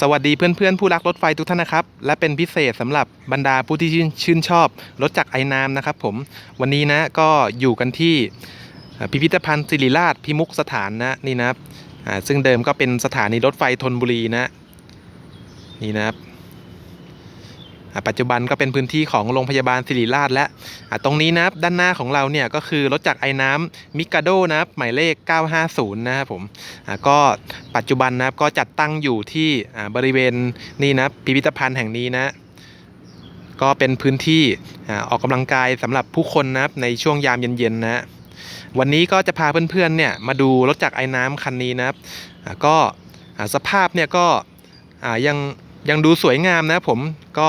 สวัสดีเพื่อนๆ ผู้รักรถไฟทุกท่านนะครับ และเป็นพิเศษสำหรับบรรดาผู้ที่ชื่นชนชอบรถจักรไอน้ำนะครับผมวันนี้นะก็อยู่กันที่พิพิธภัณฑ์ศิริราชพิมุกสถานนะนี่นะครับซึ่งเดิมก็เป็นสถานีรถไฟธนบุรีนะนี่นะครับ ปัจจุบันก็เป็นพื้นที่ของโรงพยาบาลศิริราชและตรงนี้นะครับด้านหน้าของเราเนี่ยก็คือรถจักรไอ้น้ำมิกาโดนะครับหมายเลข 950 นะครับผมก็ปัจจุบันนะครับก็จัดตั้งอยู่ที่บริเวณนี่นะพิพิธภัณฑ์แห่งนี้นะก็เป็นพื้นที่อออกกำลังกายสำหรับผู้คนนะครับในช่วงยามเย็นๆนะวันนี้ก็จะพาเพื่อนๆเนี่ยมาดูรถจักรไอ้น้ำคันนี้นะครับก็สภาพเนี่ยก็ยัง ยังดูสวยงามนะผมก็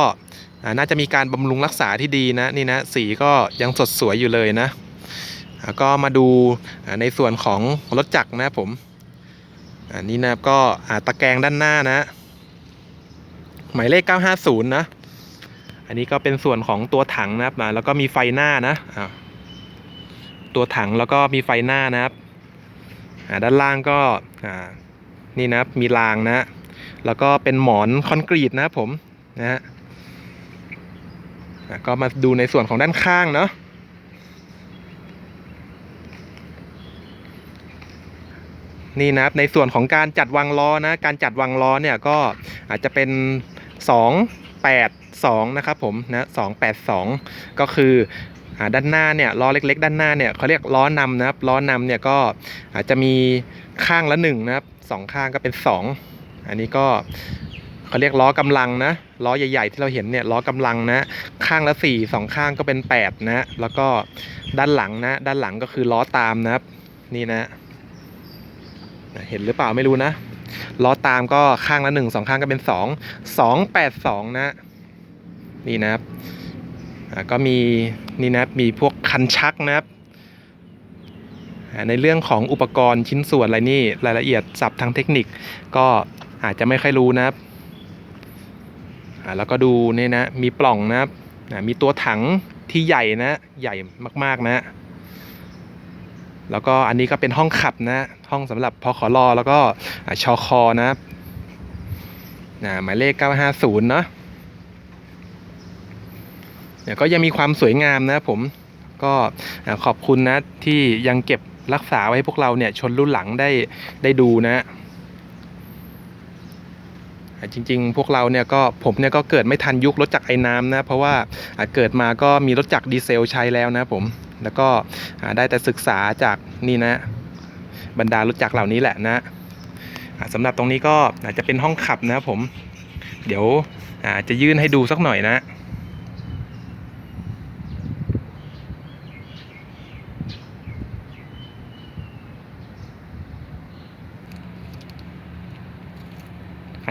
น่าจะมีการบำรุงรักษาที่ดีนะนี่นะสีก็ยังสดสวยอยู่เลยนะ ก็มาดูในส่วนของรถจักรนะผมอันนี้นะก็ตะแกรงด้านหน้านะ หมายเลข 950 นะ อันนี้ก็เป็นส่วนของตัวถังนะครับแล้วก็มีไฟหน้านะตัวถังแล้วก็มีไฟหน้านะครับด้านล่างก็นี่นะมีรางนะ แล้วก็เป็นหมอนคอนกรีตนะครับผมนะฮะก็มาดูในส่วนของด้านข้างเนาะนี่นะครับในส่วนของการจัดวางล้อนะการจัดวางล้อเนี่ยก็อาจจะเป็น 2 8 2 นะครับผมนะ2 8 2 ก็คืออด้านหน้าเนี่ยล้อเล็กๆ ด้านหน้าเนี่ยเขาเรียกล้อนำนะครับล้อนำเนี่ยก็อาจจะมีข้างละ1นะครับสองข้างก็เป็น 2 อันนี้ก็เขาเรียกล้อกำลังนะล้อใหญ่ ๆ ที่เราเห็นเนี่ยล้อกำลังนะ ข้างละ4สองข้างก็เป็น8นะแล้วก็ด้านหลังนะ ด้านหลังก็คือล้อตามนะครับ นี่นะ เห็นหรือเปล่าไม่รู้นะล้อตามก็ข้างละหนึ่งสองข้างก็เป็นสองสองแปดสองนะ นี่นะครับก็มีนี่นะมีพวกคันชักนะครับในเรื่องของอุปกรณ์ชิ้นส่วนอะไรนี่รายละเอียดศัพท์ทางเทคนิคก็ อาจจะไม่ค่อยรู้นะครับแล้วก็ดูนี่นะมีปล่องนะครับมีตัวถังที่ใหญ่นะใหญ่มากๆนะแล้วก็อันนี้ก็เป็นห้องขับนะ ห้องสำหรับพขลแล้วก็อ่าชคนะครับนะหมายเลข 950 เนาะเนี่ยก็ยังมีความสวยงามนะผมก็ขอบคุณนะที่ยังเก็บรักษาไว้ให้พวกเราเนี่ยชนรุ่นหลังได้ได้ดูนะ จริง ๆ พวกเราเนี่ยก็ผมเนี่ยก็เกิดไม่ทันยุครถจักรไอ้น้ำนะเพราะว่าเกิดมาก็มีรถจักรดีเซลใช้แล้วนะผมแล้วก็ได้แต่ศึกษาจากนี่นะ บรรดารถจักรเหล่านี้แหละนะสำหรับตรงนี้ก็อาจจะเป็นห้องขับนะผม เดี๋ยวจะยื่นให้ดูสักหน่อยนะ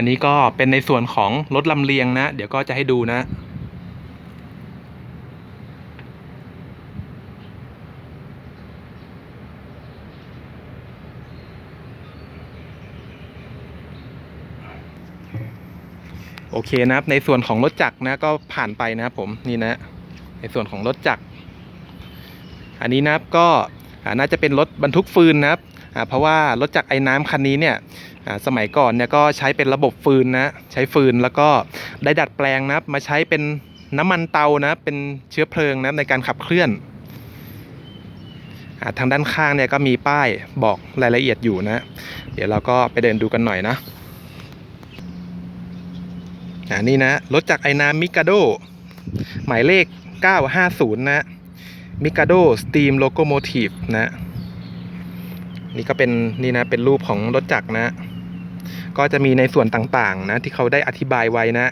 อันนี้ก็เป็นในส่วนของรถลำเลียงนะ เดี๋ยวก็จะให้ดูนะ โอเคนะครับ ในส่วนของรถจักรนะก็ผ่านไปนะครับผมนี่นะ ในส่วนของรถจักรอันนี้นะครับก็น่าจะเป็นรถบรรทุกฟืนนะครับ เพราะว่ารถจักรไอ้น้ำคันนี้เนี่ยสมัยก่อนเนี่ยก็ใช้เป็นระบบฟืนนะใช้ฟืนแล้วก็ได้ดัดแปลงนะมาใช้เป็นน้ำมันเตานะเป็นเชื้อเพลิงนะในการขับเคลื่อนอทางด้านข้างเนี่ยก็มีป้ายบอกรายละเอียดอยู่นะ เดี๋ยวเราก็ไปเดินดูกันหน่อยนะอ่านี่นะรถจักรไอ้น้ำมิกาโด หมายเลข 950 นะมิกาโดสตีมโลโกโมทีฟนะ นี่ก็เป็นนี่นะเป็นรูปของรถจักรนะ ก็จะมีในส่วนต่างๆนะที่เขาได้อธิบายไว้นะ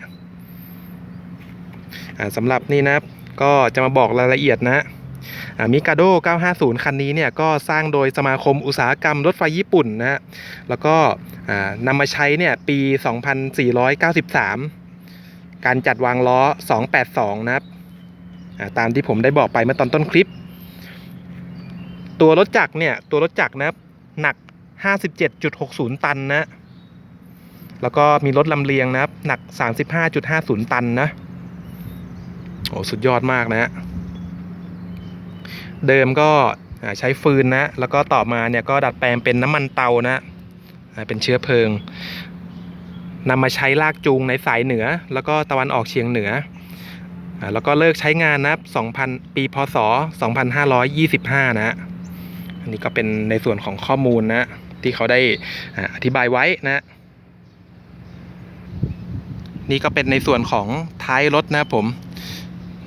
สำหรับนี่นะก็จะมาบอกรายละเอียดนะมิกาโด 950 คันนี้เนี่ยก็สร้างโดยสมาคมอุตสาหกรรมรถไฟญี่ปุ่นนะ แล้วก็นำมาใช้เนี่ยปี 2493 การจัดวางล้อ 282 นะครับตามที่ผมได้บอกไปเมื่อตอนต้นคลิป ตัวรถจักรเนี่ย ตัวรถจักรนะครับ หนัก 57.60 ตันนะ แล้วก็มีรถลำเลียงนะครับ หนัก 35.50 ตันนะ โอ้สุดยอดมากนะเดิมก็ใช้ฟืนนะ แล้วก็ต่อมาเนี่ยก็ดัดแปลงเป็นน้ำมันเตานะ เป็นเชื้อเพลิงนำมาใช้ลากจูงในสายเหนือ แล้วก็ตะวันออกเฉียงเหนือ แล้วก็เลิกใช้งานนะ2,000 ปีพศ 2525 นะฮะ นนี้ก็เป็นในส่วนของข้อมูลนะที่เขาได้อธิบายไว้นะนี่ก็เป็นในส่วนของท้ายรถนะครับผม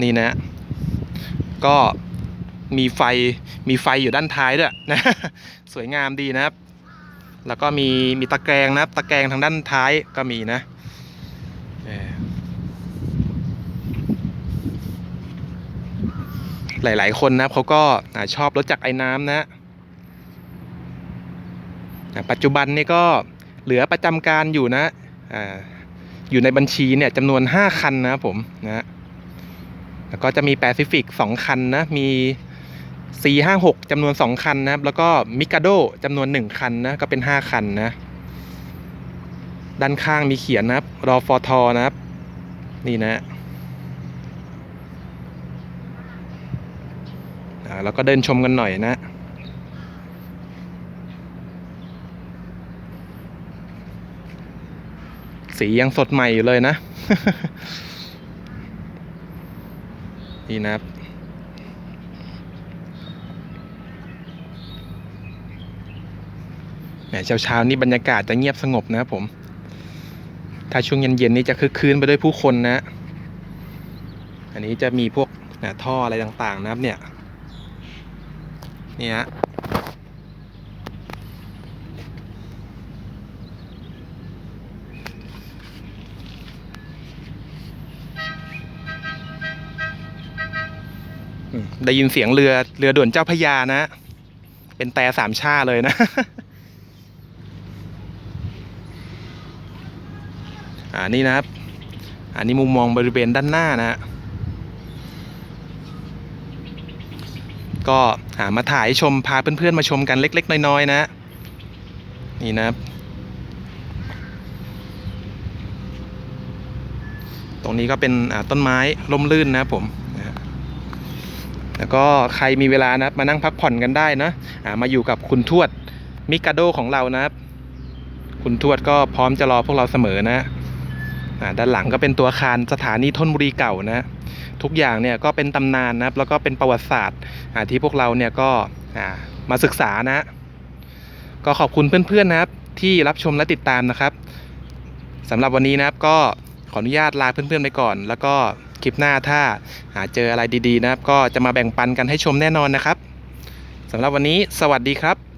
นี่นะ ก็มีไฟมีไฟอยู่ด้านท้ายด้วยนะสวยงามดีนะครับ แล้วก็มีมีตะแกรงนะตะแกรงทางด้านท้ายก็มีนะเออหลาย ๆ คนนะเขาก็ชอบรถจักรไอ้น้ำนะ ปัจจุบันนี่ก็เหลือประจำการอยู่นะออยู่ในบัญชีเนี่ยจำนวน 5 คันนะครับผมนะแล้วก็จะมีแปซิฟิก2คันนะ มี 4 5 6จำนวน 2 คันนะครับ แล้วก็มิกาโดจำนวน 1 คันนะ ก็เป็น 5 คันนะ ด้านข้างมีเขียนนะครับ รอฟอทอนะครับ นี่นะแล้วก็เดินชมกันหน่อยนะ สียังสดใหม่อยู่เลยนะ นี่นะครับแหมเช้าเช้าๆนี่บรรยากาศจะเงียบสงบนะครับผม ถ้าช่วงเย็นๆนี่จะคึกคืนไปด้วยผู้คนนะ อันนี้จะมีพวกนะท่ออะไรต่างๆนะครับเนี่ย เนี่ฮะ อืม ได้ยินเสียงเรือเรือด่วนเจ้าพยานะ เป็นแต่สามชาเลยนะ อ่านี่นะครับ อันนี้มุมมองบริเวณด้านหน้านะฮะก็หามาถ่ายชมพาเพื่อนๆมาชมกันเล็ก ๆ น้อยๆนะ นี่นะครับ ตรงนี้ก็เป็นต้นไม้ร่มรื่นนะครับผม แล้วก็ใครมีเวลานะมานั่งพักผ่อนกันได้นะามาอยู่กับคุณทวดมิกาโดของเรานะครับ คุณทวดก็พร้อมจะรอพวกเราเสมอนะด้านหลังก็เป็นตัวอาคารสถานีธนบุรีเก่านะ ทุกอย่างเนี่ยก็เป็นตำนานนะครับ แล้วก็เป็นประวัติศาสตร์ที่พวกเราเนี่ยก็มาศึกษานะ ก็ขอบคุณเพื่อนๆนะครับ ที่รับชมและติดตามนะครับสำหรับวันนี้นะครับก็ขออนุญาตลาเพื่อนๆไปก่อน แล้วก็ คลิปหน้าถ้าหาเจออะไรดีๆนะครับ ก็จะมาแบ่งปันกันให้ชมแน่นอนนะครับสำหรับวันนี้สวัสดีครับ